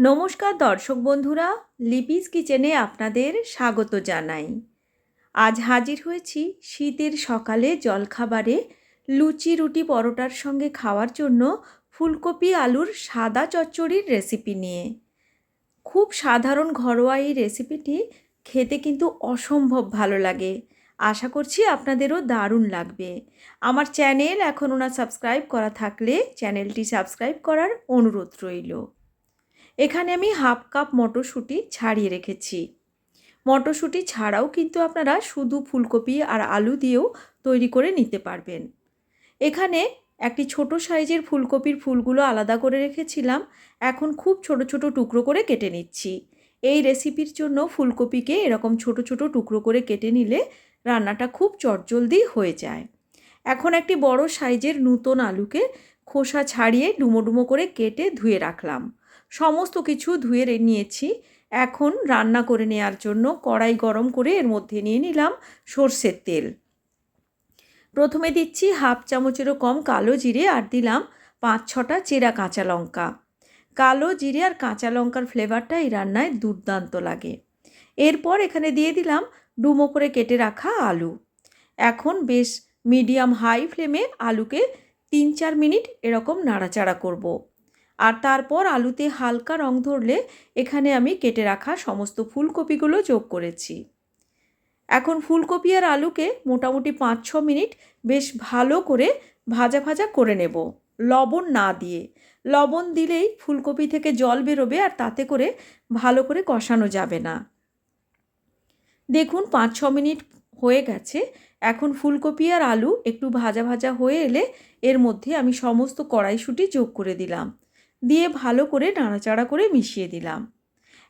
নমস্কার দর্শক বন্ধুরা, লিপিস কিচেনে আপনাদের স্বাগত জানাই। আজ হাজির হয়েছি শীতের সকালে জলখাবারে লুচি রুটি পরোটার সঙ্গে খাওয়ার জন্য ফুলকপি আলুর সাদা চচ্চড়ির রেসিপি নিয়ে। খুব সাধারণ ঘরোয়া এই রেসিপিটি খেতে কিন্তু অসম্ভব ভালো লাগে। আশা করছি আপনাদেরও দারুণ লাগবে। আমার চ্যানেল এখনও না সাবস্ক্রাইব করা থাকলে চ্যানেলটি সাবস্ক্রাইব করার অনুরোধ রইল। এখানে আমি হাফ কাপ মটরশুঁটি ছাড়িয়ে রেখেছি। মটরশুঁটি ছাড়াও কিন্তু আপনারা শুধু ফুলকপি আর আলু দিয়েও তৈরি করে নিতে পারবেন। এখানে একটি ছোট সাইজের ফুলকপির ফুলগুলো আলাদা করে রেখেছিলাম। এখন খুব ছোট ছোট টুকরো করে কেটে নিচ্ছি। এই রেসিপির জন্য ফুলকপিকে এরকম ছোট ছোট টুকরো করে কেটে নিলে রান্নাটা খুব চটজলদি হয়ে যায়। এখন একটি বড় সাইজের নূতন আলুকে খোসা ছাড়িয়ে ডুমো ডুমো করে কেটে ধুয়ে রাখলাম। সমস্ত কিছু ধুয়ে নিয়েছি। এখন রান্না করে নেওয়ার জন্য কড়াই গরম করে এর মধ্যে নিয়ে নিলাম সর্ষের তেল। প্রথমে দিচ্ছি হাফ চামচেরও কম কালো জিরে আর দিলাম পাঁচ ছটা চেরা কাঁচা লঙ্কা। কালো জিরে আর কাঁচা লঙ্কার ফ্লেভারটা এই রান্নায় দুর্দান্ত লাগে। এরপর এখানে দিয়ে দিলাম ডুমো করে কেটে রাখা আলু। এখন বেশ মিডিয়াম হাই ফ্লেমে আলুকে তিন চার মিনিট এরকম নাড়াচাড়া করব। আর তারপর আলুতে হালকা রং ধরলে এখানে আমি কেটে রাখা সমস্ত ফুলকপিগুলো যোগ করেছি। এখন ফুলকপি আর আলুকে মোটামুটি পাঁচ ছ মিনিট বেশ ভালো করে ভাজা ভাজা করে নেব, লবণ না দিয়ে। লবণ দিলেই ফুলকপি থেকে জল বেরোবে আর তাতে করে ভালো করে কষানো যাবে না। দেখুন পাঁচ ছ মিনিট হয়ে গেছে, এখন ফুলকপি আর আলু একটু ভাজা ভাজা হয়ে এলে এর মধ্যে আমি সমস্ত কড়াইশুঁটি যোগ করে দিলাম। দিয়ে ভালো করে নাড়াচাড়া করে মিশিয়ে দিলাম।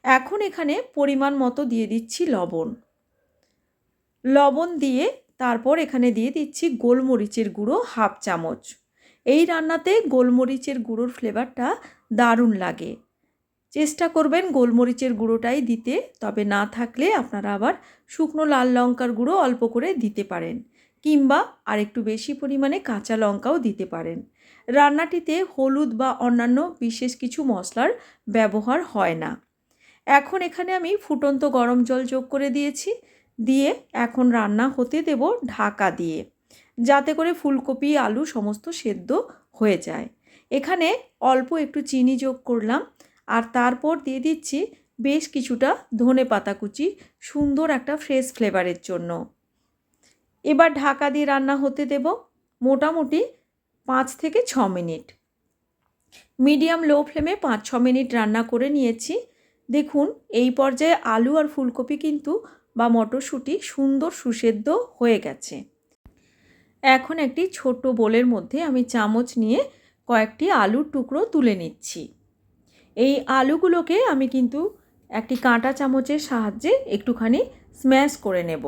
এখন এখানে পরিমাণ মতো দিয়ে দিচ্ছি লবণ। লবণ দিয়ে তারপর এখানে দিয়ে দিচ্ছি গোলমরিচের গুঁড়ো হাফ চামচ। এই রান্নাতে গোলমরিচের গুঁড়োর ফ্লেভারটা দারুণ লাগে। চেষ্টা করবেন গোলমরিচের গুঁড়োটাই দিতে, তবে না থাকলে আপনারা আবার শুকনো লাল লঙ্কার গুঁড়ো অল্প করে দিতে পারেন। কিংবা আর একটু বেশি পরিমাণে কাঁচা লঙ্কাও দিতে পারেন। রান্নাটিতে হলুদ বা অন্যান্য বিশেষ কিছু মশলার ব্যবহার হয় না। এখন এখানে আমি ফুটন্ত গরম জল যোগ করে দিয়েছি। দিয়ে এখন রান্না হতে দেব ঢাকা দিয়ে। যাতে করে ফুলকপি, আলু সমস্ত সেদ্ধ হয়ে যায়। এখানে অল্প একটু চিনি যোগ করলাম। আর তারপর দিয়ে দিচ্ছি বেশ কিছুটা ধনে পাতা কুচি, সুন্দর একটা ফ্রেশ ফ্লেভারের জন্য। এবার ঢাকা দিয়ে রান্না হতে দেব মোটামুটি পাঁচ থেকে ছ মিনিট। মিডিয়াম লো ফ্লেমে পাঁচ, ছ মিনিট রান্না করে নিয়েছি। দেখুন, এই পর্যায়ে আলু আর ফুলকপি কিন্তু বা মটরশুঁটি সুন্দর সুসেদ্ধ হয়ে গেছে। এখন একটি ছোট বোলের মধ্যে আমি চামচ নিয়ে কয়েকটি আলুর টুকরো তুলে নিচ্ছি। এই আলুগুলোকে আমি কিন্তু একটি কাঁটা চামচের সাহায্যে একটুখানি স্ম্যাশ করে নেব।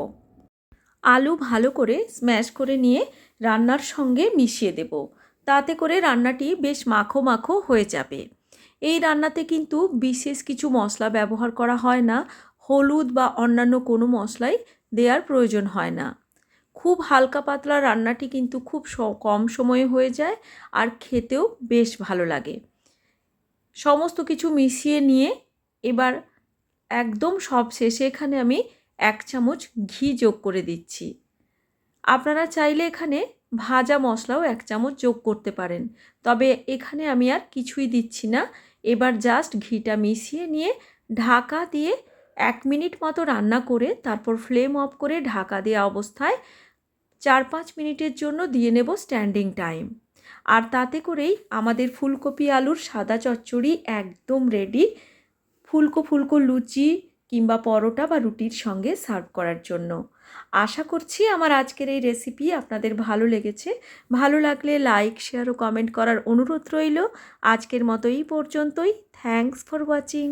আলু ভালো করে স্ম্যাশ করে নিয়ে রান্নার সঙ্গে মিশিয়ে দেব। তাতে করে রান্নাটি বেশ মাখো মাখো হয়ে যাবে। এই রান্নাতে কিন্তু বিশেষ কিছু মশলা ব্যবহার করা হয় না। হলুদ বা অন্যান্য কোনো মশলাই দেওয়ার প্রয়োজন হয় না। খুব হালকা পাতলা রান্নাটি কিন্তু খুব কম সময়ে হয়ে যায় আর খেতেও বেশ ভালো লাগে। সমস্ত কিছু মিশিয়ে নিয়ে এবার একদম সব শেষে এখানে আমি এক চামচ ঘি যোগ করে দিচ্ছি। আপনারা চাইলে এখানে ভাজা মশলাও এক চামচ যোগ করতে পারেন। তবে এখানে আমি আর কিছুই দিচ্ছি না। এবার জাস্ট ঘিটা মিশিয়ে নিয়ে ঢাকা দিয়ে এক মিনিট মতো রান্না করে, তারপর ফ্লেম অফ করে ঢাকা দেওয়া অবস্থায় চার পাঁচ মিনিটের জন্য দিয়ে নেব স্ট্যান্ডিং টাইম আর তাতে করেই আমাদের ফুলকপি আলুর সাদা চচ্চড়ি একদম রেডি ফুলকো ফুলকো লুচি কিংবা পরোটা বা রুটির সঙ্গে সার্ভ করার জন্য। আশা করছি আমার আজকের এই রেসিপি আপনাদের ভালো লেগেছে। ভালো লাগলে লাইক, শেয়ার ও কমেন্ট করার অনুরোধ রইল। আজকের মতো এই পর্যন্তই। Thanks for watching.